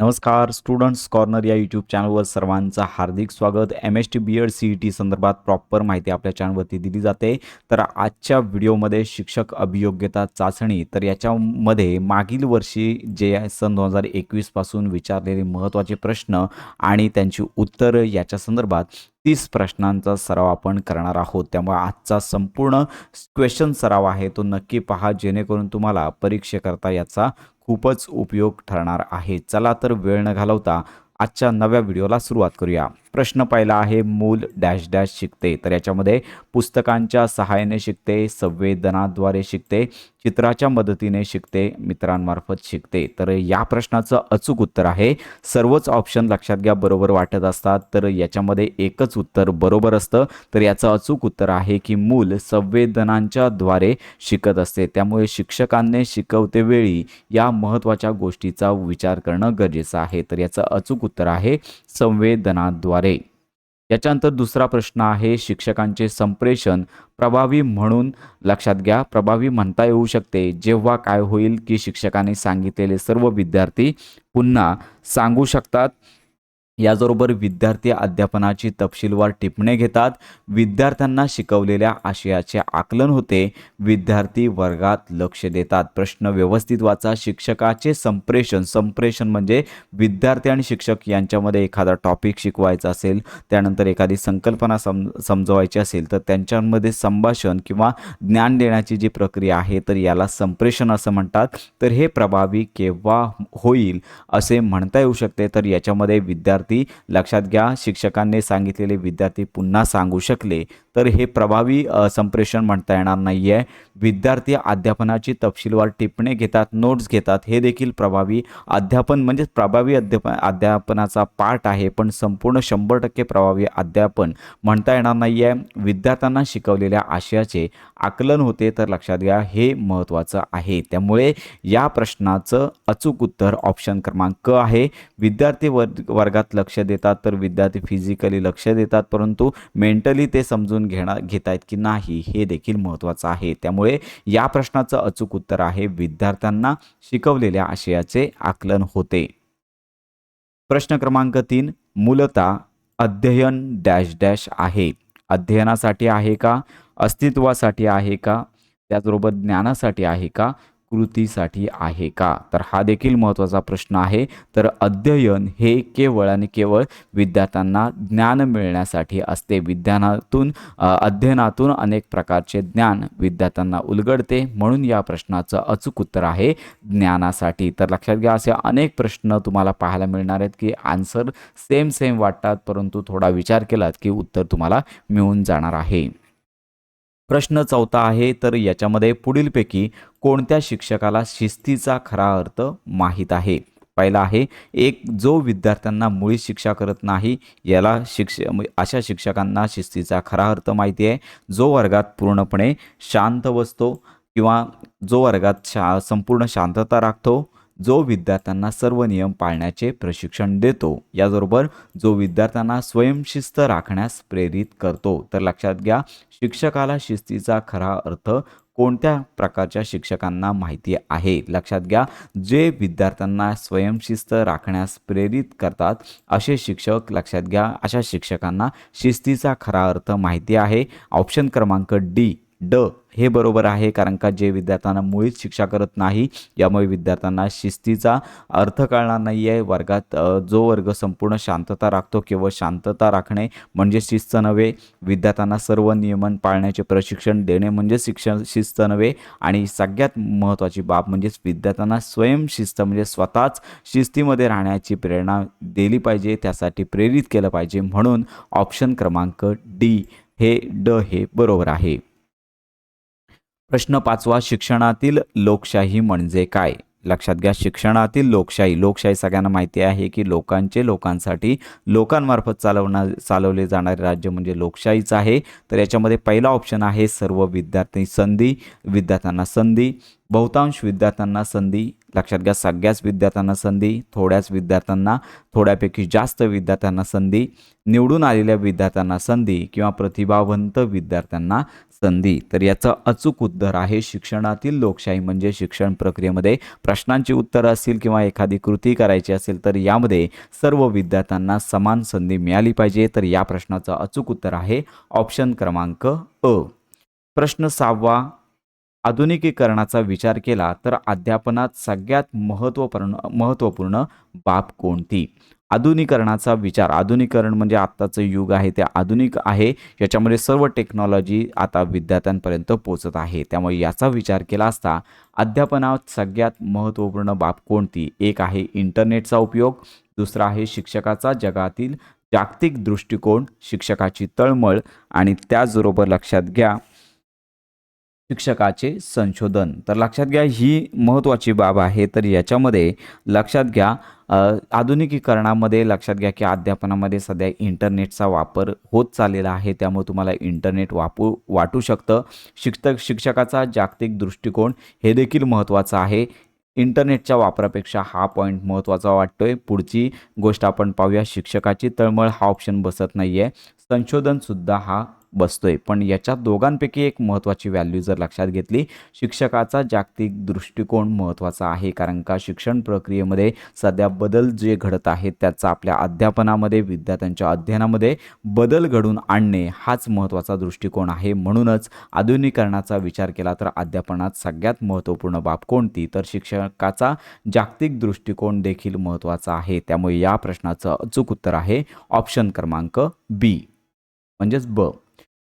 नमस्कार students corner या YouTube चॅनलवर सर्वांचं हार्दिक स्वागत. M S T B ed C E T संदर्भात प्रॉपर माहिती आपल्या चॅनलवरती दिली जाते. तर आजच्या व्हिडिओमध्ये शिक्षक अभियोग्यता चाचणी तर याच्यामध्ये मागील वर्षी जे सन दोन हजार एकवीसपासून विचारलेले महत्त्वाचे प्रश्न आणि त्यांची उत्तरं याच्या संदर्भात तीस प्रश्नांचा सराव आपण करणार आहोत. त्यामुळे आजचा संपूर्ण क्वेश्चन सराव आहे तो नक्की पहा जेणेकरून तुम्हाला परीक्षेकरता याचा खूपच उपयोग ठरणार आहे. चला तर वेळ न घालवता आजच्या नव्या व्हिडिओला सुरुवात करूया. प्रश्न पहिला आहे मूल डॅश डॅश शिकते. तर याच्यामध्ये पुस्तकांच्या सहाय्याने शिकते संवेदनाद्वारे शिकते चित्राच्या मदतीने शिकते मित्रांमार्फत शिकते. तर या प्रश्नाचं अचूक उत्तर आहे. सर्वच ऑप्शन लक्षात घ्या बरोबर वाटत असतात. तर याच्यामध्ये एकच उत्तर बरोबर असतं. तर याचं अचूक उत्तर आहे की मूल संवेदनांच्या द्वारे शिकत असते. त्यामुळे शिक्षकांनी शिकवते वेळी या महत्त्वाच्या गोष्टीचा विचार करणं गरजेचं आहे. तर याचं अचूक उत्तर आहे संवेदनाद्वारे याच्यानंतर दुसरा प्रश्न आहे शिक्षकांचे संप्रेषण प्रभावी म्हणून लक्षात घ्या. प्रभावी म्हणता येऊ शकते. जेव्हा काय होईल की शिक्षकांनी सांगितलेले सर्व विद्यार्थी पुन्हा सांगू शकतात. याचबरोबर विद्यार्थी अध्यापनाची तपशीलवार टिपणे घेतात. विद्यार्थ्यांना शिकवलेल्या आशयाचे आकलन होते. विद्यार्थी वर्गात लक्ष देतात. प्रश्न व्यवस्थित वाचा. शिक्षकाचे संप्रेषण. संप्रेषण म्हणजे विद्यार्थी आणि शिक्षक यांच्यामध्ये एखादा टॉपिक शिकवायचा असेल त्यानंतर एखादी संकल्पना सम समजवायची असेल तर त्यांच्यामध्ये संभाषण किंवा ज्ञान देण्याची जी प्रक्रिया आहे तर याला संप्रेषण असं म्हणतात. तर हे प्रभावी केव्हा होईल असे म्हणता येऊ शकते. तर याच्यामध्ये विद्यार्थी विद्यार्थी लक्षात घ्या शिक्षकांनी सांगितलेले विद्यार्थी पुन्हा सांगू शकले. तर हे प्रभावी संप्रेषण म्हणता येणार नाही आहे विद्यार्थी अध्यापनाची तपशीलवार टिपणे घेतात नोट्स घेतात. हे देखील प्रभावी अध्यापन म्हणजेच प्रभावी अध्याप अध्यापनाचा पार्ट आहे पण संपूर्ण शंभर टक्के प्रभावी अध्यापन म्हणता येणार नाही आहे विद्यार्थ्यांना शिकवलेल्या आशयाचे आकलन होते तर लक्षात घ्या हे महत्त्वाचं आहे. त्यामुळे या प्रश्नाचं अचूक उत्तर ऑप्शन क्रमांक क आहे. विद्यार्थी वर्ग वर्गात लक्ष देतात तर विद्यार्थी फिजिकली लक्ष देतात परंतु मेंटली ते समजून घेणार घेत आहेत की नाही हे देखील महत्त्वाचं आहे. त्यामुळे या प्रश्नाचं अचूक उत्तर आहे. विद्यार्थ्यांना शिकवलेल्या आशयाचे आकलन होते. प्रश्न क्रमांक तीन मूलतः अध्ययन डॅश डॅश आहे. अध्ययनासाठी आहे का? अस्तित्वासाठी आहे का? त्याचबरोबर ज्ञानासाठी आहे का? कृतीसाठी आहे का? तर हा देखील महत्त्वाचा प्रश्न आहे. तर अध्ययन हे केवळ आणि केवळ विद्यार्थ्यांना ज्ञान मिळण्यासाठी असते. विज्ञानातून अध्ययनातून अनेक प्रकारचे ज्ञान विद्यार्थ्यांना उलगडते. म्हणून या प्रश्नाचं अचूक उत्तर आहे ज्ञानासाठी. तर लक्षात घ्या असे अनेक प्रश्न तुम्हाला पाहायला मिळणार आहेत की आन्सर सेम सेम वाटतात परंतु थोडा विचार केलात की उत्तर तुम्हाला मिळून जाणार आहे. प्रश्न चौथा आहे तर याच्यामध्ये पुढीलपैकी कोणत्या शिक्षकाला शिस्तीचा खरा अर्थ माहीत आहे? पहिला आहे एक जो विद्यार्थ्यांना मुळी शिक्षा करत नाही याला शिक्ष म्हणजे अशा शिक्षकांना शिस्तीचा खरा अर्थ माहिती आहे. जो वर्गात पूर्णपणे शांत बसतो किंवा जो वर्गात शा संपूर्ण शांतता राखतो जो विद्यार्थ्यांना सर्व नियम पाळण्याचे प्रशिक्षण देतो याचबरोबर जो विद्यार्थ्यांना स्वयंशिस्त राखण्यास प्रेरित करतो. तर लक्षात घ्या शिक्षकाला शिस्तीचा खरा अर्थ कोणत्या प्रकारच्या शिक्षकांना माहिती आहे? लक्षात घ्या जे विद्यार्थ्यांना स्वयंशिस्त राखण्यास प्रेरित करतात असे शिक्षक लक्षात घ्या अशा शिक्षकांना शिस्तीचा खरा अर्थ माहिती आहे. ऑप्शन क्रमांक डी ड हे बरोबर आहे कारण का जे विद्यार्थ्यांना मुळीच शिक्षा करत नाही यामुळे विद्यार्थ्यांना शिस्तीचा अर्थ कळणार नाही आहे वर्गात जो वर्ग संपूर्ण शांतता राखतो केवळ शांतता राखणे म्हणजे शिस्त नव्हे. विद्यार्थ्यांना सर्व नियमन पाळण्याचे प्रशिक्षण देणे म्हणजे शिक्षण शिस्त नव्हे. आणि सगळ्यात महत्त्वाची बाब म्हणजेच विद्यार्थ्यांना स्वयंशिस्त म्हणजे स्वतःच शिस्तीमध्ये राहण्याची प्रेरणा दिली पाहिजे त्यासाठी प्रेरित केलं पाहिजे. म्हणून ऑप्शन क्रमांक डी हे ड हे बरोबर आहे. प्रश्न पाचवा शिक्षणातील लोकशाही म्हणजे काय? लक्षात घ्या शिक्षणातील लोकशाही. लोकशाही सगळ्यांना माहिती आहे की लोकांचे लोकांसाठी लोकांमार्फत चालवणार चालवले जाणारे राज्य म्हणजे लोकशाहीच आहे. तर याच्यामध्ये पहिला ऑप्शन आहे सर्व विद्यार्थी संधी विद्यार्थ्यांना संधी. बहुतांश विद्यार्थ्यांना संधी. लक्षात घ्या सगळ्याच विद्यार्थ्यांना संधी थोड्याच विद्यार्थ्यांना थोड्यापैकी जास्त विद्यार्थ्यांना संधी. निवडून आलेल्या विद्यार्थ्यांना संधी किंवा प्रतिभावंत विद्यार्थ्यांना संधी. तर याचं अचूक उत्तर आहे शिक्षणातील लोकशाही म्हणजे शिक्षण प्रक्रियेमध्ये प्रश्नांची उत्तरं असतील किंवा एखादी कृती करायची असेल तर यामध्ये सर्व विद्यार्थ्यांना समान संधी मिळाली पाहिजे. तर या प्रश्नाचं अचूक उत्तर आहे ऑप्शन क्रमांक अ. प्रश्न सहावा. आधुनिकीकरणाचा विचार केला तर अध्यापनात सगळ्यात महत्त्वपूर्ण महत्त्वपूर्ण बाब कोणती? आधुनिकरणाचा विचार. आधुनिकरण म्हणजे आत्ताचं युग आहे ते आधुनिक आहे. याच्यामध्ये सर्व टेक्नॉलॉजी आता विद्यार्थ्यांपर्यंत पोचत आहे. त्यामुळे याचा विचार केला असता अध्यापनात सगळ्यात महत्त्वपूर्ण बाब कोणती? एक आहे इंटरनेटचा उपयोग दुसरा आहे शिक्षकाचा जगातील जागतिक दृष्टिकोन शिक्षकाची तळमळ आणि त्याचबरोबर लक्षात घ्या शिक्षकाचे संशोधन. तर लक्षात घ्या ही महत्त्वाची बाब आहे. तर याच्यामध्ये लक्षात घ्या आधुनिकीकरणामध्ये लक्षात घ्या की अध्यापनामध्ये सध्या इंटरनेटचा वापर होत चाललेला आहे. त्यामुळे तुम्हाला इंटरनेट वापू वाटू शकतं. शिक्षक शिक्षकाचा जागतिक दृष्टिकोन हे देखील महत्त्वाचं आहे. इंटरनेटच्या वापरापेक्षा हा पॉईंट महत्त्वाचा वाटतोय. पुढची गोष्ट आपण पाहूया. शिक्षकाची तळमळ हा ऑप्शन बसत नाही आहे संशोधनसुद्धा हा बसतोय. पण याच्या दोघांपैकी एक महत्त्वाची व्हॅल्यू जर लक्षात घेतली शिक्षकाचा जागतिक दृष्टिकोन महत्त्वाचा आहे. कारण का शिक्षण प्रक्रियेमध्ये सध्या बदल जे घडत आहेत त्याचा आपल्या अध्यापनामध्ये विद्यार्थ्यांच्या अध्ययनामध्ये बदल घडून आणणे हाच महत्त्वाचा दृष्टिकोन आहे. म्हणूनच आधुनिकरणाचा विचार केला तर अध्यापनात सगळ्यात महत्त्वपूर्ण बाब कोणती? तर शिक्षकाचा जागतिक दृष्टिकोन देखील महत्त्वाचा आहे. त्यामुळे या प्रश्नाचं अचूक उत्तर आहे ऑप्शन क्रमांक बी. म्हणजेच ब.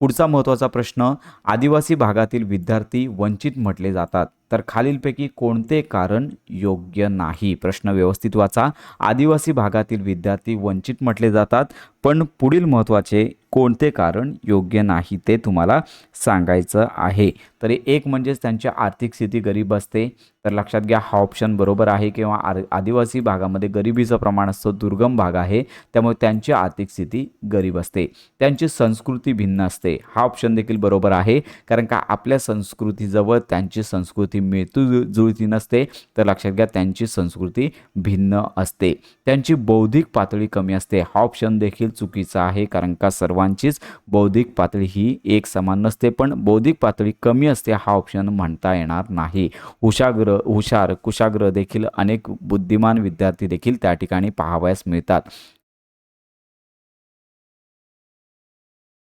पुढचा महत्त्वाचा प्रश्न आदिवासी भागातील विद्यार्थी वंचित म्हटले जातात. तर खालीलपैकी कोणते कारण योग्य नाही? प्रश्न व्यवस्थित वाचा आदिवासी भागातील विद्यार्थी वंचित म्हटले जातात पण पुढील महत्त्वाचे कोणते कारण योग्य नाही ते तुम्हाला सांगायचं आहे. तर एक म्हणजेच त्यांची आर्थिक स्थिती गरीब असते. तर लक्षात घ्या हा ऑप्शन बरोबर आहे किंवा आर आदिवासी भागामध्ये गरिबीचं प्रमाण असतं दुर्गम भाग आहे त्यामुळे त्यांची आर्थिक स्थिती गरीब असते. त्यांची संस्कृती भिन्न असते. हा ऑप्शन देखील बरोबर आहे कारण का आपल्या संस्कृतीजवळ त्यांची संस्कृती मिळतू जुळती नसते तर लक्षात घ्या त्यांची संस्कृती भिन्न असते. त्यांची बौद्धिक पातळी कमी असते. हा ऑप्शन देखील चुकीचा आहे कारण का सर्वांचीच बौद्धिक पातळी ही एक समान नसते पण बौद्धिक पातळी कमी असते हा ऑप्शन म्हणता येणार नाही. हुशाग्र हुशार कुशाग्र देखील अनेक बुद्धिमान विद्यार्थी देखील त्या ठिकाणी पाहावयास मिळतात.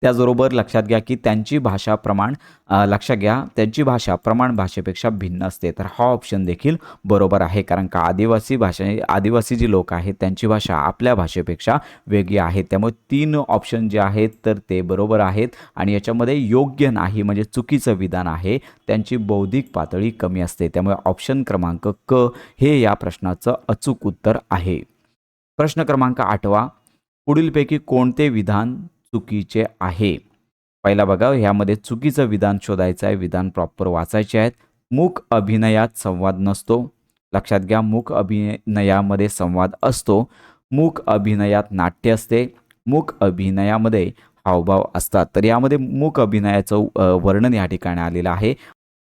त्याचबरोबर लक्षात घ्या की त्यांची भाषा प्रमाण लक्षात घ्या त्यांची भाषा प्रमाण भाषेपेक्षा भिन्न असते. तर हा ऑप्शन देखील बरोबर आहे. कारण का आदिवासी भाषा आदिवासी जी लोक आहेत त्यांची भाषा आपल्या भाषेपेक्षा वेगळी आहे. त्यामुळे तीन ऑप्शन जे आहेत तर ते बरोबर आहेत. आणि याच्यामध्ये योग्य नाही म्हणजे चुकीचं विधान आहे त्यांची बौद्धिक पातळी कमी असते. त्यामुळे ऑप्शन क्रमांक क हे या प्रश्नाचं अचूक उत्तर आहे. प्रश्न क्रमांक आठवा. पुढीलपैकी कोणते विधान चुकीचे आहे. पहिला बघा ह्यामध्ये चुकीचं विधान शोधायचं आहे विधान प्रॉपर वाचायचे आहेत. मूक अभिनयात संवाद नसतो. लक्षात घ्या मूक अभिनयामध्ये संवाद असतो. मूक अभिनयात नाट्य असते. मूक अभिनयामध्ये हावभाव असतात. तर यामध्ये मूक अभिनयाचं वर्णन या ठिकाणी आलेलं आहे.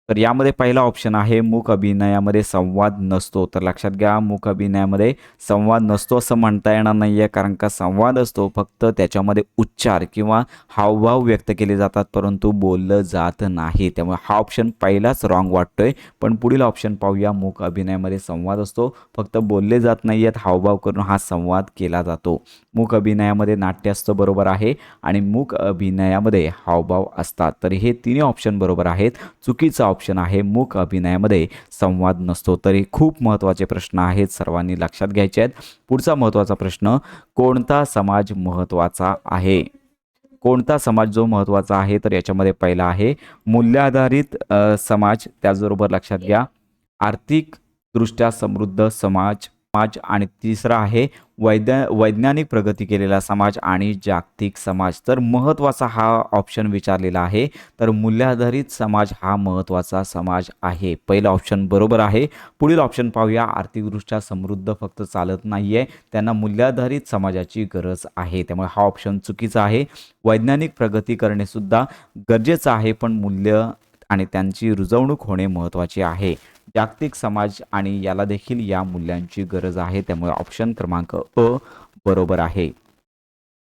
तर यामध्ये पहिला ऑप्शन आहे मूक अभिनयामध्ये संवाद नसतो. तर लक्षात घ्या मूक अभिनयामध्ये संवाद नसतो असं म्हणता येणार नाही आहे कारण का संवाद असतो फक्त त्याच्यामध्ये उच्चार किंवा हावभाव व्यक्त केले जातात परंतु बोललं जात नाही. त्यामुळे हा ऑप्शन पहिलाच रॉंग वाटतोय. पण पुढील ऑप्शन पाहूया मूक अभिनयामध्ये संवाद असतो फक्त बोलले जात नाही आहेत हावभाव करून हा संवाद केला जातो. मूक अभिनयामध्ये नाट्य असतं बरोबर आहे आणि मूक अभिनयामध्ये हावभाव असतात. तर हे तिन्ही ऑप्शन बरोबर आहेत. चुकीचा ऑप्शन आहे. मूक अभिनयामध्ये संवाद नसतो तरी खूप महत्त्वाचे प्रश्न आहेत. सर्वांनी लक्षात घ्यायचे आहेत. पुढचा महत्त्वाचा प्रश्न कोणता समाज महत्त्वाचा आहे? कोणता समाज जो महत्त्वाचा आहे? तर याच्यामध्ये पहिला आहे मूल्याधारित समाज त्याचबरोबर लक्षात घ्या. आर्थिकदृष्ट्या समृद्ध समाज समाज आणि तिसरा आहे वैद्या वैज्ञानिक प्रगती केलेला समाज आणि जागतिक समाज. तर महत्त्वाचा हा ऑप्शन विचारलेला आहे. तर मूल्याधारित समाज हा महत्त्वाचा समाज आहे. पहिला ऑप्शन बरोबर आहे. पुढील ऑप्शन पाहूया. आर्थिकदृष्ट्या समृद्ध फक्त चालत नाही आहे त्यांना मूल्याधारित समाजाची गरज आहे. त्यामुळे हा ऑप्शन चुकीचा आहे. वैज्ञानिक प्रगती करणेसुद्धा गरजेचं आहे. पण मूल्य आणि त्यांची रुजवणूक होणे महत्त्वाचे आहे. जागतिक समाज आणि याला देखील या मूल्यांची गरज आहे. त्यामुळे ऑप्शन क्रमांक अ बरोबर आहे.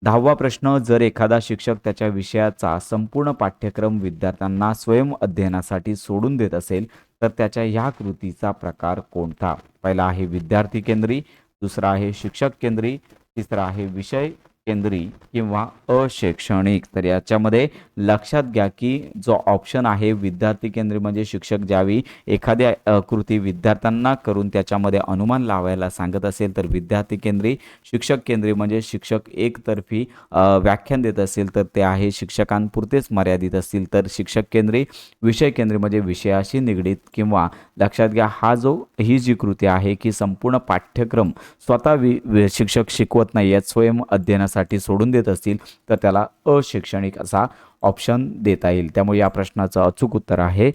दहावा प्रश्न जर एखादा शिक्षक त्याच्या विषयाचा संपूर्ण पाठ्यक्रम विद्यार्थ्यांना स्वयं अध्ययनासाठी सोडून देत असेल तर त्याच्या ह्या कृतीचा प्रकार कोणता? पहिला आहे विद्यार्थी केंद्री दुसरा आहे शिक्षक केंद्री तिसरा आहे विषय केंद्री किंवा अशैक्षणिक. तर याच्यामध्ये लक्षात घ्या की जो ऑप्शन आहे विद्यार्थी केंद्री म्हणजे शिक्षक ज्यावेळी एखाद्या कृती विद्यार्थ्यांना करून त्याच्यामध्ये अनुमान लावायला सांगत असेल तर विद्यार्थी केंद्री शिक्षक केंद्री म्हणजे शिक्षक एकतर्फी व्याख्यान देत असेल तर ते आहे शिक्षकांपुरतेच मर्यादित असतील. तर शिक्षक केंद्री विषय केंद्री म्हणजे विषयाशी निगडीत किंवा लक्षात घ्या हा जो ही जी कृती आहे की संपूर्ण पाठ्यक्रम स्वतः वि शिक्षक शिकवत नाही आहेत स्वयं अध्ययन अध्ययनासाठी सोडून देत असतील तर त्याला अशैक्षणिक असा ऑप्शन देता येईल. त्यामुळे या प्रश्नाचं अचूक उत्तर आहे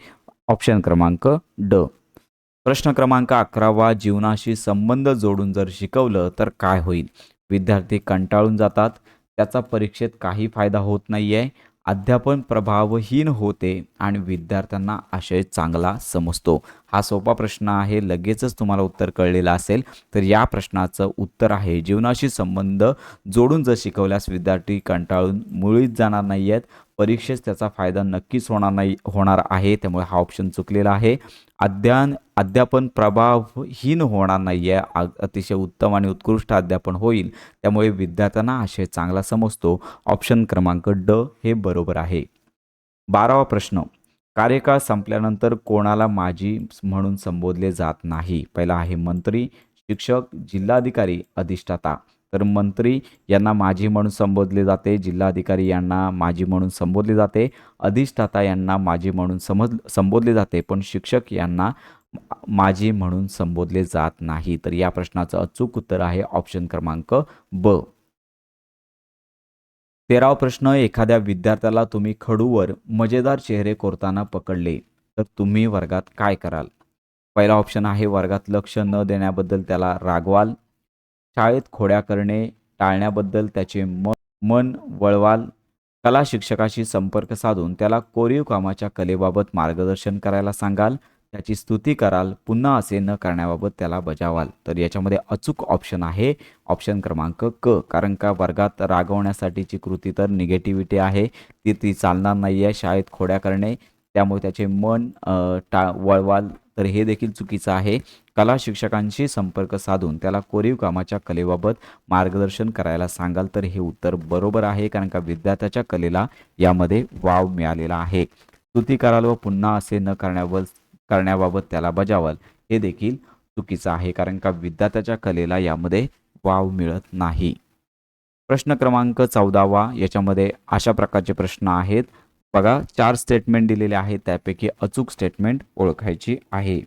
ऑप्शन क्रमांक ड. प्रश्न क्रमांक अकरावा जीवनाशी संबंध जोडून जर शिकवलं तर काय होईल? विद्यार्थी कंटाळून जातात. त्याचा परीक्षेत काही फायदा होत नाही आहे अध्यापन प्रभावहीन होते आणि विद्यार्थ्यांना आशय चांगला समजतो. हा सोपा प्रश्न आहे लगेचच तुम्हाला उत्तर कळलेलं असेल. तर या प्रश्नाचं उत्तर आहे जीवनाशी संबंध जोडून जर शिकवल्यास विद्यार्थी कंटाळून मुळीच जाणार नाही आहेत परीक्षेस त्याचा फायदा नक्कीच होणार नाही होणार आहे. त्यामुळे हा ऑप्शन चुकलेला आहे. अध्ययन अध्यापन प्रभावहीन होणार नाही आहे अतिशय उत्तम आणि उत्कृष्ट अध्यापन होईल. त्यामुळे विद्यार्थ्यांना आशय चांगला समजतो. ऑप्शन क्रमांक ड हे बरोबर आहे. बारावा प्रश्न. कार्यकाळ संपल्यानंतर कोणाला माजी म्हणून संबोधले जात नाही. पहिला आहे मंत्री शिक्षक जिल्हाधिकारी अधिष्ठाता. तर मंत्री यांना माजी म्हणून संबोधले जाते जिल्हाधिकारी यांना माजी म्हणून संबोधले जाते अधिष्ठाता यांना माजी म्हणून समज संबोधले जाते पण शिक्षक यांना माजी म्हणून संबोधले जात नाही. तर या प्रश्नाचं अचूक उत्तर आहे ऑप्शन क्रमांक ब. तेराव प्रश्न एखाद्या विद्यार्थ्याला तुम्ही खडूवर मजेदार चेहरे कोरताना पकडले तर तुम्ही वर्गात काय कराल? पहिला ऑप्शन आहे वर्गात लक्ष न देण्याबद्दल त्याला रागवाल. शाळेत खोड्या करणे टाळण्याबद्दल त्याचे मन मन वळवाल. कला शिक्षकाशी संपर्क साधून त्याला कोरीव कामाच्या कलेबाबत मार्गदर्शन करायला सांगाल. त्याची स्तुती कराल पुन्हा असे न करण्याबाबत त्याला बजावाल. तर याच्यामध्ये अचूक ऑप्शन आहे. ऑप्शन क्रमांक क. कारण का वर्गात रागवण्यासाठीची कृती तर निगेटिव्हिटी आहे. ती ती चालणार नाही आहे शाळेत खोड्या करणे त्यामुळे त्याचे मन टा वळवाल. तर हे देखील चुकीचं आहे. कला शिक्षकांशी संपर्क साधून त्याला कोरीव कामाच्या कलेबाबत मार्गदर्शन करायला सांगाल तर हे उत्तर बरोबर आहे. कारण का विद्यार्थ्याच्या कलेला यामध्ये वाव मिळालेला आहे. स्तुती कराल व पुन्हा असे न करण्यावर करण्याबाबत त्याला बजावाल. हे देखील चुकीचं आहे कारण का विद्यार्थ्याच्या कलेला यामध्ये वाव मिळत नाही. प्रश्न क्रमांक चौदावा याच्यामध्ये अशा प्रकारचे प्रश्न आहेत. बघा चार स्टेटमेंट दिलेले आहेत त्यापैकी अचूक स्टेटमेंट ओळखायची आहे.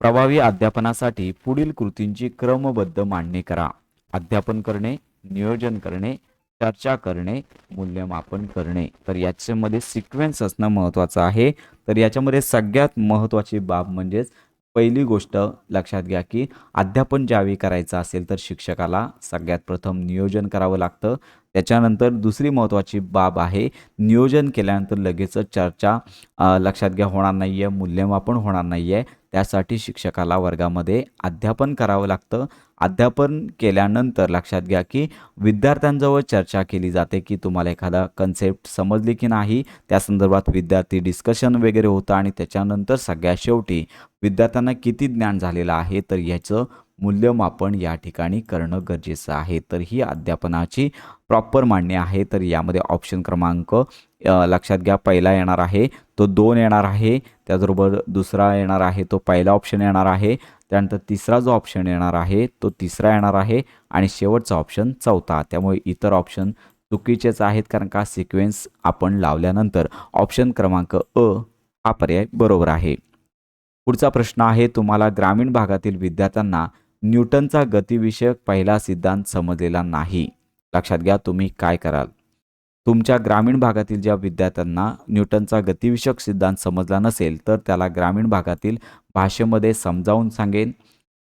प्रभावी अध्यापनासाठी पुढील कृतींची क्रमबद्ध मांडणी करा. अध्यापन करणे नियोजन करणे चर्चा करणे मूल्यमापन करणे. तर याच्यामध्ये सिक्वेन्स असणं महत्त्वाचं आहे. तर याच्यामध्ये सगळ्यात महत्त्वाची बाब म्हणजेच पहिली गोष्ट लक्षात घ्या की अध्यापन ज्यावेळी करायचं असेल तर शिक्षकाला सगळ्यात प्रथम नियोजन करावं लागतं. त्याच्यानंतर दुसरी महत्त्वाची बाब आहे नियोजन केल्यानंतर लगेचच चर्चा लक्षात घ्या होणार नाही आहे मूल्यमापन होणार नाही आहे त्यासाठी शिक्षकाला वर्गामध्ये अध्यापन करावं लागतं. अध्यापन केल्यानंतर लक्षात घ्या की विद्यार्थ्यांजवळ चर्चा केली जाते की तुम्हाला एखादा कन्सेप्ट समजली की नाही त्या संदर्भात विद्यार्थी डिस्कशन वगैरे होतं आणि त्याच्यानंतर सगळ्या शेवटी विद्यार्थ्यांना किती ज्ञान झालेलं आहे तर याचं मूल्यमापन या ठिकाणी करणं गरजेचं आहे. तर ही अध्यापनाची प्रॉपर मान्य आहे तर यामध्ये ऑप्शन क्रमांक लक्षात घ्या पहिला येणार आहे तो दोन येणार आहे त्याचबरोबर दुसरा येणार आहे तो पहिला ऑप्शन येणार आहे त्यानंतर तिसरा जो ऑप्शन येणार आहे तो तिसरा येणार आहे आणि शेवटचा ऑप्शन चौथा. त्यामुळे इतर ऑप्शन चुकीचेच आहेत कारण का सिक्वेन्स आपण लावल्यानंतर ऑप्शन क्रमांक अ हा पर्याय बरोबर आहे. पुढचा प्रश्न आहे तुम्हाला ग्रामीण भागातील विद्यार्थ्यांना न्यूटनचा गतिविषयक पहिला सिद्धांत समजलेला नाही. लक्षात घ्या तुम्ही काय कराल. तुमच्या ग्रामीण भागातील ज्या विद्यार्थ्यांना न्यूटनचा गतिविषयक सिद्धांत समजला नसेल तर त्याला ग्रामीण भागातील भाषेमध्ये समजावून सांगेन.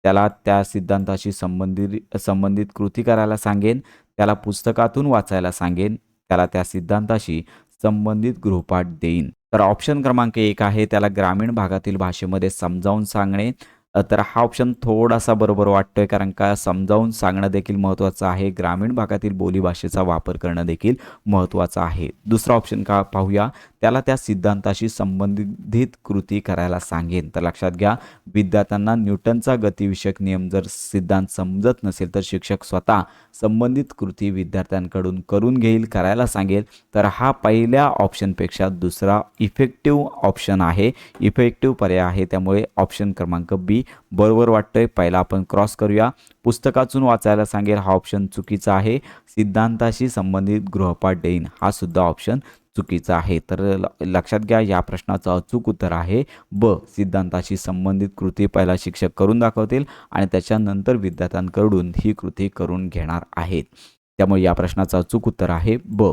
त्याला त्या सिद्धांताशी संबंधित संबंधित कृती करायला सांगेन. त्याला पुस्तकातून वाचायला सांगेन. त्याला त्या सिद्धांताशी संबंधित गृहपाठ देईन. तर ऑप्शन क्रमांक एक आहे त्याला ग्रामीण भागातील भाषेमध्ये समजावून सांगणे. तर हा ऑप्शन थोडासा बरोबर वाटतोय कारण का समजावून सांगणं देखील महत्त्वाचं आहे. ग्रामीण भागातील बोलीभाषेचा वापर करणं देखील महत्त्वाचं आहे. दुसरा ऑप्शन का पाहूया? त्याला त्या सिद्धांताशी संबंधित कृती करायला सांगेन. तर लक्षात घ्या विद्यार्थ्यांना न्यूटनचा गतिविषयक नियम जर सिद्धांत समजत नसेल तर शिक्षक स्वतः संबंधित कृती विद्यार्थ्यांकडून करून घेईल करायला सांगेल. तर हा पहिल्या ऑप्शनपेक्षा दुसरा इफेक्टिव्ह ऑप्शन आहे. इफेक्टिव्ह पर्याय आहे त्यामुळे ऑप्शन क्रमांक बी बरोबर वाटतोय. पहिला आपण क्रॉस करूया. पुस्तकातून वाचायला सांगेल हा ऑप्शन चुकीचा आहे. सिद्धांताशी संबंधित गृहपाठ देईन हा सुद्धा ऑप्शन चुकीचं आहे. तर ल- लक्षात घ्या या प्रश्नाचं अचूक उत्तर आहे ब. सिद्धांताशी संबंधित कृती पहिला शिक्षक करून दाखवतील आणि त्याच्यानंतर विद्यार्थ्यांकडून ही कृती करून घेणार आहेत. त्यामुळे या प्रश्नाचं अचूक उत्तर आहे ब.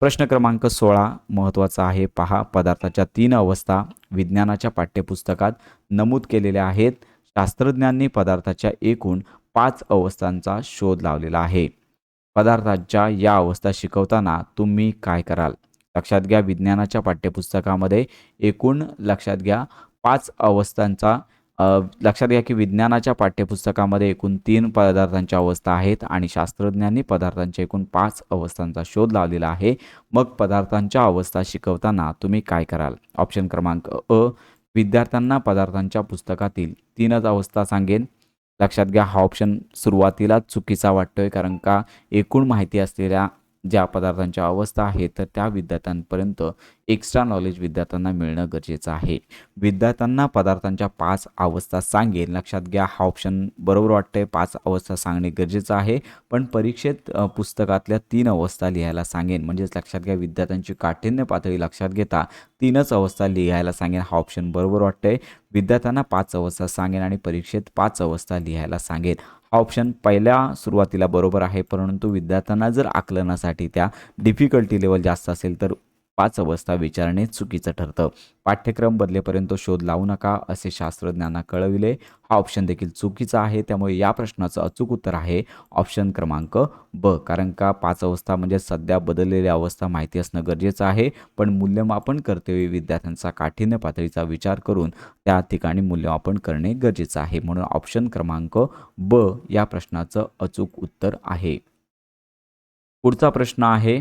प्रश्न क्रमांक सोळा महत्त्वाचा आहे. पहा पदार्थाच्या तीन अवस्था विज्ञानाच्या पाठ्यपुस्तकात नमूद केलेल्या आहेत. शास्त्रज्ञांनी पदार्थाच्या एकूण पाच अवस्थांचा शोध लावलेला आहे. पदार्थांच्या या अवस्था शिकवताना तुम्ही काय कराल? लक्षात घ्या विज्ञानाच्या पाठ्यपुस्तकामध्ये एकूण लक्षात घ्या पाच अवस्थांचा लक्षात घ्या की विज्ञानाच्या पाठ्यपुस्तकामध्ये एकूण तीन पदार्थांच्या अवस्था आहेत आणि शास्त्रज्ञांनी पदार्थांच्या एकूण पाच अवस्थांचा शोध लावलेला आहे. मग पदार्थांच्या अवस्था शिकवताना तुम्ही काय कराल? ऑप्शन क्रमांक अ विद्यार्थ्यांना पदार्थांच्या पुस्तकातील तीनच अवस्था सांगेन. लक्षात घ्या हा ऑप्शन सुरुवातीलाच चुकीचा वाटतोय कारण का? एकूण माहिती असलेल्या ज्या पदार्थांच्या अवस्था आहेत तर त्या विद्यार्थ्यांपर्यंत एक्स्ट्रा नॉलेज विद्यार्थ्यांना मिळणं गरजेचं आहे. विद्यार्थ्यांना पदार्थांच्या पाच अवस्था सांगेल लक्षात घ्या हा ऑप्शन बरोबर वाटतंय. पाच अवस्था सांगणे गरजेचं आहे. पण परीक्षेत पुस्तकातल्या तीन अवस्था लिहायला सांगेन. म्हणजेच लक्षात घ्या विद्यार्थ्यांची काठिण्य पातळी लक्षात घेता तीनच अवस्था लिहायला सांगेन. हा ऑप्शन बरोबर वाटतंय. विद्यार्थ्यांना पाच अवस्था सांगेन आणि परीक्षेत पाच अवस्था लिहायला सांगेन. हा ऑप्शन पहिल्या सुरुवातीला बरोबर आहे परंतु विद्यार्थ्यांना जर आकलनासाठी त्या डिफिकल्टी लेवल जास्त असेल तर पाच अवस्था विचारणे चुकीचं ठरतं. पाठ्यक्रम बदलेपर्यंत शोध लावू नका असे शास्त्रज्ञांना कळविले. हा ऑप्शन देखील चुकीचा आहे त्यामुळे या प्रश्नाचं अचूक उत्तर आहे ऑप्शन क्रमांक ब. कारण का पाच अवस्था म्हणजे सध्या बदललेल्या अवस्था माहिती असणं गरजेचं आहे पण मूल्यमापन करतेवेळी विद्यार्थ्यांचा काठिण्य पातळीचा विचार करून त्या ठिकाणी मूल्यमापन करणे गरजेचं आहे. म्हणून ऑप्शन क्रमांक ब या प्रश्नाचं अचूक उत्तर आहे. पुढचा प्रश्न आहे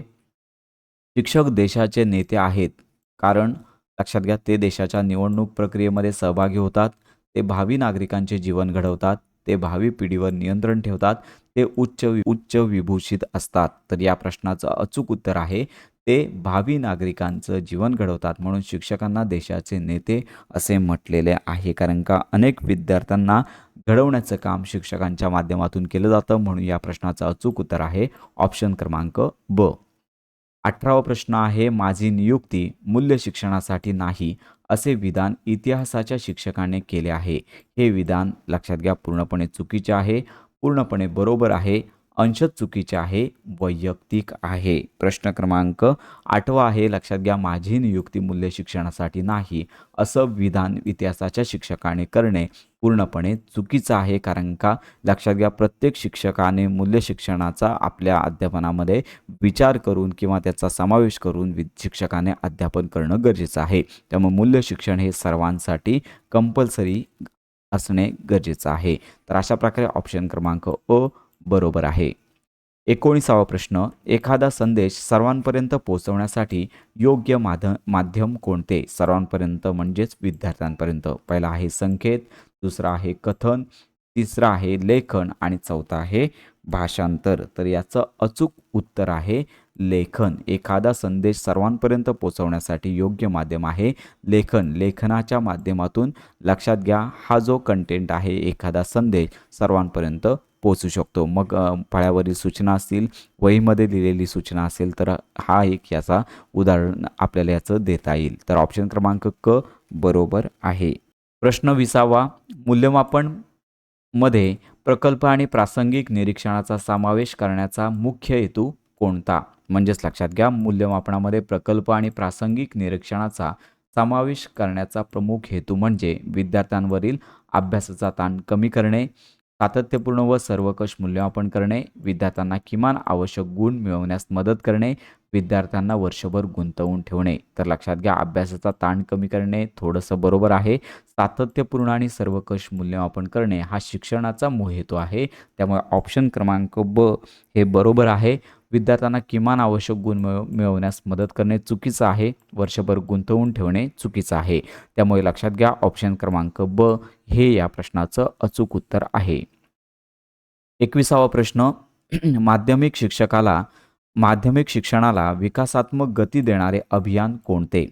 शिक्षक देशाचे नेते आहेत. कारण लक्षात घ्या ते देशाच्या निवडणूक प्रक्रियेमध्ये सहभागी होतात ते भावी नागरिकांचे जीवन घडवतात ते भावी पिढीवर नियंत्रण ठेवतात ते उच्च उच्च विभूषित असतात. तर या प्रश्नाचं अचूक उत्तर आहे ते भावी नागरिकांचं जीवन घडवतात म्हणून शिक्षकांना देशाचे नेते असे म्हटलेले आहे. कारण का अनेक विद्यार्थ्यांना घडवण्याचं काम शिक्षकांच्या माध्यमातून केलं जातं म्हणून या प्रश्नाचं अचूक उत्तर आहे. ऑप्शन क्रमांक ब. अठरावा प्रश्न आहे माझी नियुक्ती मूल्य शिक्षणासाठी नाही असे विधान इतिहासाच्या शिक्षकाने केले आहे. हे विधान लक्षात घ्या पूर्णपणे चुकीचे आहे पूर्णपणे बरोबर आहे अंशत चुकीचे आहे वैयक्तिक आहे. प्रश्न क्रमांक आठवा आहे लक्षात घ्या माझी नियुक्ती मूल्य शिक्षणासाठी नाही असं विधान इतिहासाच्या शिक्षकाने करणे पूर्णपणे चुकीचं आहे कारण का? लक्षात घ्या प्रत्येक शिक्षकाने मूल्य शिक्षणाचा आपल्या अध्यापनामध्ये विचार करून किंवा त्याचा समावेश करून वि शिक्षकाने अध्यापन करणं गरजेचं आहे. त्यामुळे मूल्य शिक्षण हे सर्वांसाठी कंपल्सरी असणे गरजेचं आहे. तर अशा प्रकारे ऑप्शन क्रमांक अ बरोबर आहे. एकोणीसावा प्रश्न एखादा संदेश सर्वांपर्यंत पोहोचवण्यासाठी योग्य माध माध्यम कोणते? सर्वांपर्यंत म्हणजेच विद्यार्थ्यांपर्यंत. पहिला आहे संकेत दुसरा आहे कथन तिसरा आहे लेखन आणि चौथा आहे भाषांतर. तर याचं अचूक उत्तर आहे लेखन. एखादा संदेश सर्वांपर्यंत पोचवण्यासाठी योग्य माध्यम आहे लेखन. लेखनाच्या माध्यमातून लक्षात घ्या हा जो कंटेंट आहे एखादा संदेश सर्वांपर्यंत पोचू शकतो. मग फळ्यावरील सूचना असतील वहीमध्ये दिलेली सूचना असेल तर हा एक याचा उदाहरण आपल्याला याचं देता येईल. तर ऑप्शन क्रमांक क बरोबर आहे. प्रश्न विसावा. मूल्यमापनमध्ये प्रकल्प आणि प्रासंगिक निरीक्षणाचा समावेश करण्याचा मुख्य हेतू कोणता? म्हणजेच लक्षात घ्या मूल्यमापनामध्ये प्रकल्प आणि प्रासंगिक निरीक्षणाचा समावेश करण्याचा प्रमुख हेतू म्हणजे विद्यार्थ्यांवरील अभ्यासाचा ताण कमी करणे सातत्यपूर्ण व सर्वकष मूल्यमापन करणे विद्यार्थ्यांना किमान आवश्यक गुण मिळवण्यास मदत करणे विद्यार्थ्यांना वर्षभर गुंतवून ठेवणे. तर लक्षात घ्या अभ्यासाचा ताण कमी करणे थोडंसं बरोबर आहे. सातत्यपूर्ण आणि सर्वकष मूल्यमापन करणे हा शिक्षणाचा मूळ हेतू आहे. त्यामुळे ऑप्शन क्रमांक ब हे बरोबर आहे. विद्यार्थ्यांना किमान आवश्यक गुण मिळव मिळवण्यास मदत करणे चुकीचं आहे. वर्षभर गुंतवून ठेवणे चुकीचं आहे. त्यामुळे लक्षात घ्या ऑप्शन क्रमांक ब हे या प्रश्नाचं अचूक उत्तर आहे. एकविसावा प्रश्न माध्यमिक शिक्षकाला माध्यमिक शिक्षणाला विकासात्मक गती देणारे अभियान कोणते?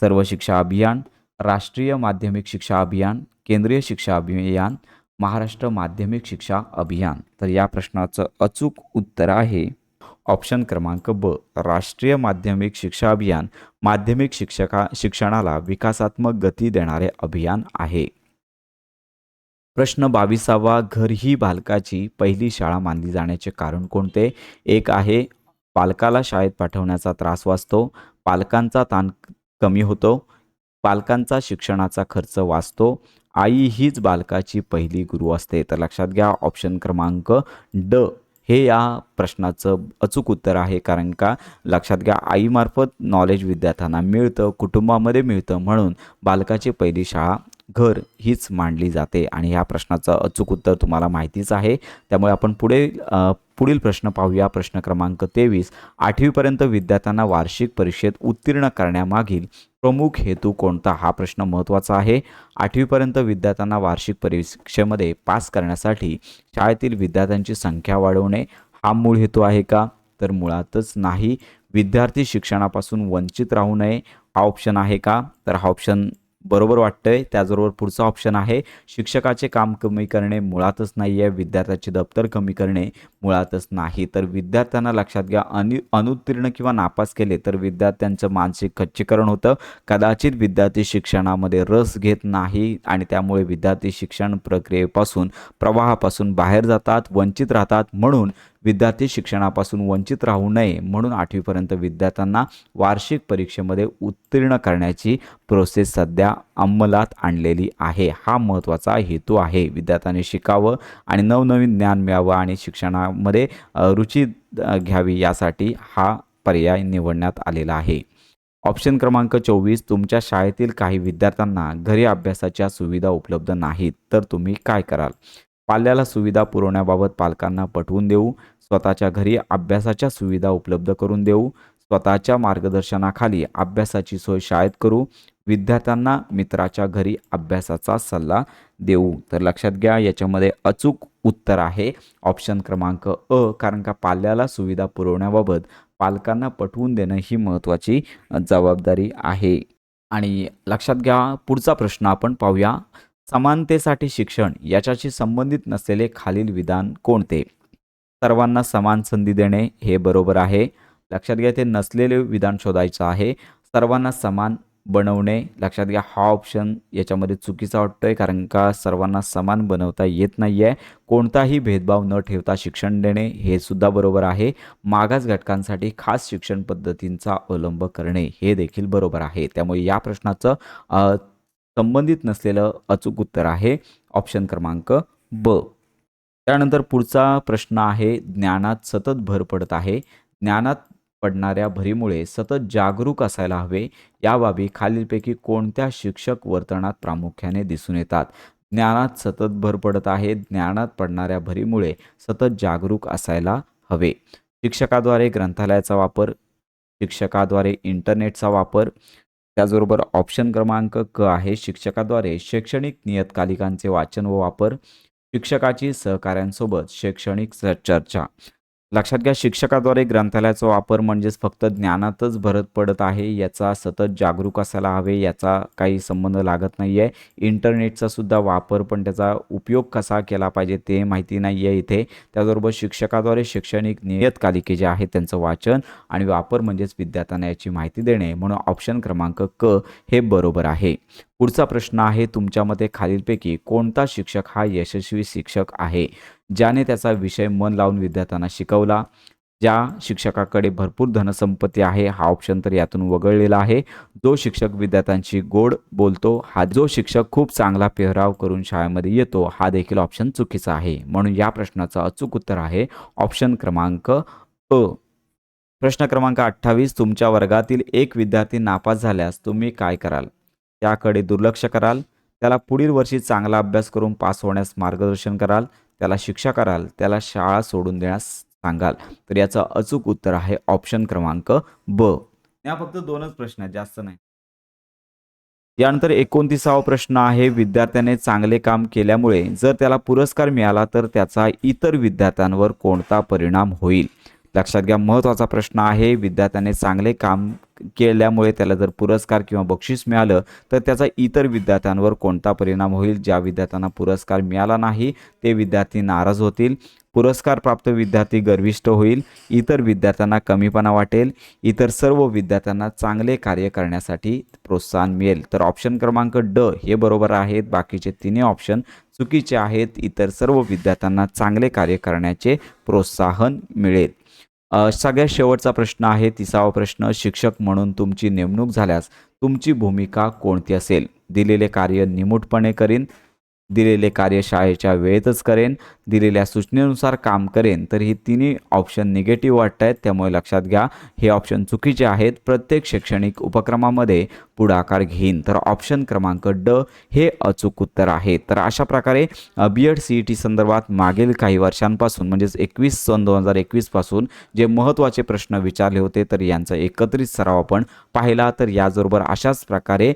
सर्व शिक्षा अभियान राष्ट्रीय माध्यमिक शिक्षा अभियान केंद्रीय शिक्षा अभियान महाराष्ट्र माध्यमिक शिक्षा अभियान. तर या प्रश्नाचं अचूक उत्तर आहे ऑप्शन क्रमांक ब राष्ट्रीय माध्यमिक शिक्षा अभियान. माध्यमिक शिक्षका शिक्षणाला विकासात्मक गती देणारे अभियान आहे. प्रश्न बावीसावा घर ही बालकाची पहिली शाळा मानली जाण्याचे कारण कोणते? एक आहे पालकाला शाळेत पाठवण्याचा त्रास वाचतो पालकांचा ताण कमी होतो पालकांचा शिक्षणाचा खर्च वाचतो आई हीच बालकाची पहिली गुरु असते. तर लक्षात घ्या ऑप्शन क्रमांक ड हे या प्रश्नाचं अचूक उत्तर आहे. कारण का? लक्षात घ्या आईमार्फत नॉलेज विद्यार्थ्यांना मिळतं कुटुंबामध्ये मिळतं. म्हणून बालकाची पहिली शाळा घर हीच मांडली जाते आणि ह्या प्रश्नाचं अचूक उत्तर तुम्हाला माहितीच आहे. त्यामुळे आपण पुढे पुढील प्रश्न पाहूया. प्रश्न क्रमांक तेवीस. आठवीपर्यंत विद्यार्थ्यांना वार्षिक परीक्षेत उत्तीर्ण करण्यामागील प्रमुख हेतू कोणता? हा प्रश्न महत्त्वाचा आहे. आठवीपर्यंत विद्यार्थ्यांना वार्षिक परीक्षेमध्ये पास करण्यासाठी शाळेतील विद्यार्थ्यांची संख्या वाढवणे हा मूळ हेतू आहे का? तर मुळातच नाही. विद्यार्थी शिक्षणापासून वंचित राहू नये. हा ऑप्शन आहे का? तर हा ऑप्शन बरोबर वाटतंय. त्याचबरोबर पुढचा ऑप्शन आहे शिक्षकाचे काम कमी करणे मुळातच नाही आहे विद्यार्थ्याचे दप्तर कमी करणे मुळातच नाही. तर विद्यार्थ्यांना लक्षात घ्या अनि अनुत्तीर्ण किंवा नापास केले तर विद्यार्थ्यांचं मानसिक खच्चीकरण होतं. कदाचित विद्यार्थी शिक्षणामध्ये रस घेत नाही आणि त्यामुळे विद्यार्थी शिक्षण प्रक्रियेपासून प्रवाहापासून बाहेर जातात वंचित राहतात. म्हणून विद्यार्थी शिक्षणापासून वंचित राहू नये म्हणून आठवीपर्यंत विद्यार्थ्यांना वार्षिक परीक्षेमध्ये उत्तीर्ण करण्याची प्रोसेस सध्या अंमलात आणलेली आहे. हा महत्त्वाचा हेतू आहे. विद्यार्थ्यांनी शिकावं आणि नवनवीन ज्ञान मिळावं आणि शिक्षणामध्ये रुची घ्यावी यासाठी हा पर्याय निवडण्यात आलेला आहे. ऑप्शन क्रमांक चोवीस तुमच्या शाळेतील काही विद्यार्थ्यांना घरी अभ्यासाच्या सुविधा उपलब्ध नाहीत तर तुम्ही काय कराल? पाल्याला सुविधा पुरवण्याबाबत पालकांना पटवून देऊ स्वतःच्या घरी अभ्यासाच्या सुविधा उपलब्ध करून देऊ. स्वतःच्या मार्गदर्शनाखाली अभ्यासाची सोय शाळेत करू. विद्यार्थ्यांना मित्राच्या घरी अभ्यासाचा सल्ला देऊ. तर लक्षात घ्या याच्यामध्ये अचूक उत्तर आहे. ऑप्शन क्रमांक अ कारण का पाल्याला सुविधा पुरवण्याबाबत पालकांना पटवून देणं ही महत्त्वाची जबाबदारी आहे. आणि लक्षात घ्या पुढचा प्रश्न आपण पाहूया. समानतेसाठी शिक्षण याच्याशी संबंधित नसलेले खालील विधान कोणते? सर्वांना समान संधी देणे हे बरोबर आहे. लक्षात घ्या ते नसलेले विधान शोधायचं आहे. सर्वांना समान बनवणे लक्षात घ्या हा ऑप्शन याच्यामध्ये चुकीचा वाटतोय कारण का सर्वांना समान बनवता येत नाही आहे कोणताही भेदभाव न ठेवता शिक्षण देणे हे सुद्धा बरोबर आहे. मागास घटकांसाठी खास शिक्षण पद्धतींचा अवलंब करणे हे देखील बरोबर आहे. त्यामुळे या प्रश्नाचं संबंधित नसलेलं अचूक उत्तर आहे. ऑप्शन क्रमांक ब. त्यानंतर पुढचा प्रश्न आहे ज्ञानात सतत भर पडत आहे. ज्ञानात पडणाऱ्या भरीमुळे सतत जागरूक असायला हवे. या बाबी खालीलपैकी कोणत्या शिक्षक वर्तनात प्रामुख्याने दिसून येतात? ज्ञानात सतत भर पडत आहे ज्ञानात पडणाऱ्या भरीमुळे सतत जागरूक असायला हवे. शिक्षकाद्वारे ग्रंथालयाचा वापर शिक्षकाद्वारे इंटरनेटचा वापर त्याचबरोबर ऑप्शन क्रमांक क आहे. शिक्षकाद्वारे शैक्षणिक नियतकालिकांचे वाचन व वापर शिक्षकाची सहकाऱ्यांसोबत शैक्षणिक चर्चा लक्षात घ्या शिक्षकाद्वारे ग्रंथालयाचा वापर म्हणजेच फक्त ज्ञानातच भरत पडत आहे याचा सतत जागरूक असायला हवे याचा काही संबंध लागत नाही आहे इंटरनेटचा सुद्धा वापर पण त्याचा उपयोग कसा केला पाहिजे ते माहिती नाही आहे इथे. त्याचबरोबर शिक्षकाद्वारे शैक्षणिक नियतकालिके जे आहेत त्यांचं वाचन आणि वापर म्हणजेच विद्यार्थ्यांना याची माहिती देणे म्हणून ऑप्शन क्रमांक क हे बरोबर आहे. पुढचा प्रश्न आहे तुमच्या मते खालीलपैकी कोणता शिक्षक हा यशस्वी शिक्षक आहे? ज्याने त्याचा विषय मन लावून विद्यार्थ्यांना शिकवला. ज्या शिक्षकाकडे भरपूर धनसंपत्ती आहे हा ऑप्शन तर यातून वगळलेला आहे. जो शिक्षक विद्यार्थ्यांशी गोड बोलतो हा जो शिक्षक खूप चांगला पेहराव करून शाळेमध्ये येतो हा देखील ऑप्शन चुकीचा आहे. म्हणून या प्रश्नाचं अचूक उत्तर आहे ऑप्शन क्रमांक अ. प्रश्न क्रमांक अठ्ठावीस तुमच्या वर्गातील एक विद्यार्थी नापास झाल्यास तुम्ही काय कराल? त्याकडे दुर्लक्ष कराल. त्याला पुढील वर्षी चांगला अभ्यास करून पास होण्यास मार्गदर्शन कराल. त्याला शिक्षा कराल त्याला शाळा सोडून देण्यास सांगाल. तर याचं अचूक उत्तर आहे ऑप्शन क्रमांक ब. या फक्त दोनच प्रश्न आहेत जास्त नाही. यानंतर एकोणतीसावा प्रश्न आहे विद्यार्थ्याने चांगले काम केल्यामुळे जर त्याला पुरस्कार मिळाला तर त्याचा इतर विद्यार्थ्यांवर कोणता परिणाम होईल? लक्षात घ्या महत्त्वाचा प्रश्न आहे. विद्यार्थ्याने चांगले काम केल्यामुळे त्याला जर पुरस्कार किंवा बक्षीस मिळालं तर त्याचा इतर विद्यार्थ्यांवर कोणता परिणाम होईल? ज्या विद्यार्थ्यांना पुरस्कार मिळाला नाही ते विद्यार्थी नाराज होतील. पुरस्कार प्राप्त विद्यार्थी गर्विष्ठ होईल. इतर विद्यार्थ्यांना कमीपणा वाटेल. इतर सर्व विद्यार्थ्यांना चांगले कार्य करण्यासाठी प्रोत्साहन मिळेल. तर ऑप्शन क्रमांक ड हे बरोबर आहेत. बाकीचे तिन्ही ऑप्शन चुकीचे आहेत. इतर सर्व विद्यार्थ्यांना चांगले कार्य करण्याचे प्रोत्साहन मिळेल. सगळ्यात शेवटचा प्रश्न आहे तिसावा प्रश्न शिक्षक म्हणून तुमची नेमणूक झाल्यास तुमची भूमिका कोणती असेल? दिलेले कार्य निमूटपणे करीन दिलेले कार्य शाळेच्या वेळेतच करेन दिलेल्या सूचनेनुसार काम करेन तर ही तिन्ही ऑप्शन निगेटिव्ह वाटत आहेत त्यामुळे लक्षात घ्या हे ऑप्शन चुकीचे आहेत. प्रत्येक शैक्षणिक उपक्रमामध्ये पुढाकार घेईन. तर ऑप्शन क्रमांक ड हे अचूक उत्तर आहे. तर अशा प्रकारे B ed C E T संदर्भात मागील काही वर्षांपासून म्हणजेच एकवीस सन दोन हजार एकवीसपासून जे महत्त्वाचे प्रश्न विचारले होते तर यांचा एकत्रित सराव आपण पाहिला. तर याचबरोबर अशाच प्रकारे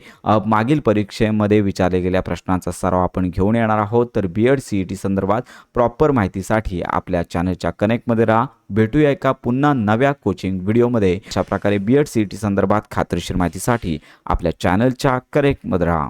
मागील परीक्षेमध्ये विचारले गेल्या प्रश्नांचा सराव आपण घेऊन येणार आहोत. तर B ed C E T संदर्भात प्रॉपर माहितीसाठी आपल्या चॅनलच्या कनेक्टमध्ये राहा. भेटूया एका पुन्हा नव्या कोचिंग व्हिडिओमध्ये अशा प्रकारे B ed C E T संदर्भात खात्रीशीर माहितीसाठी आपल्या चॅनलच्या कनेक्टमध्ये राहा.